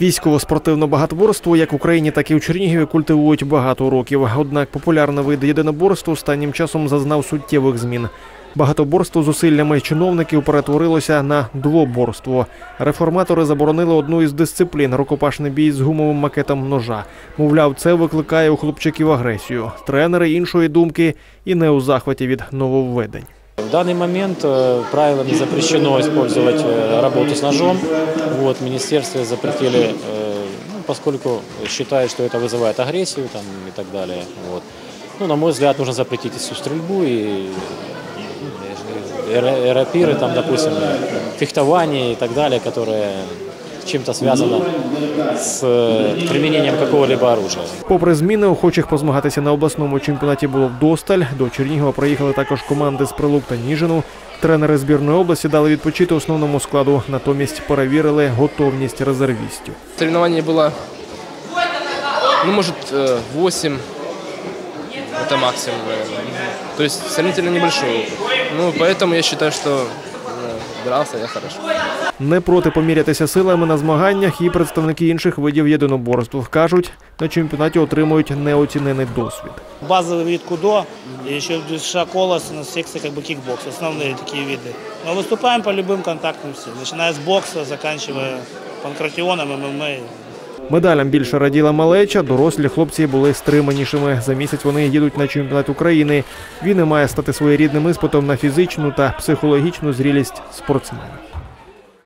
Військово-спортивне багатоборство як в Україні, так і у Чернігові культивують багато років. Однак популярний вид єдиноборства останнім часом зазнав суттєвих змін. Багатоборство зусиллями чиновників перетворилося на двоборство. Реформатори заборонили одну із дисциплін рукопашний бій з гумовим макетом ножа. Мовляв, це викликає у хлопчиків агресію. Тренери іншої думки і не у захваті від нововведень. В данный момент э, правилами запрещено использовать э, работу с ножом. Вот, в министерстве запретили, э, ну, поскольку считают, что это вызывает агрессию там, и так далее. Вот. Ну, на мой взгляд, нужно запретить всю стрельбу, и, и ра- рапиры, там, допустим, фехтование и так далее, которое чем-то связано с э, применением какого-либо оружия. Попри зміни, охочих позмагатися на обласному чемпіонаті було вдосталь. До Чернігова приїхали також команди з Прилук та Ніжину. Тренери збірної області дали відпочити основному складу, натомість перевірили готовність резервістів. Соревнований было, ну, может, э, 8. Это максимум, наверное. То есть сравнительно небольшой опыт. Ну, поэтому я считаю, что э, дрался я хорошо. Не проти помірятися силами на змаганнях і представники інших видів єдиноборств кажуть, на чемпіонаті отримують неоцінений досвід. базовый вид кудо, и еще шаколос, у нас секция как бы кикбокс, основные такие виды. Но выступаем по любым контактным всем, начиная с бокса, заканчивая панкратионом, ММА. Медалям більше раділа малеча, дорослі хлопці були стриманішими. За місяць вони їдуть на чемпіонат України. Він і має стати своєрідним іспитом на фізичну та психологічну зрілість спортсмена.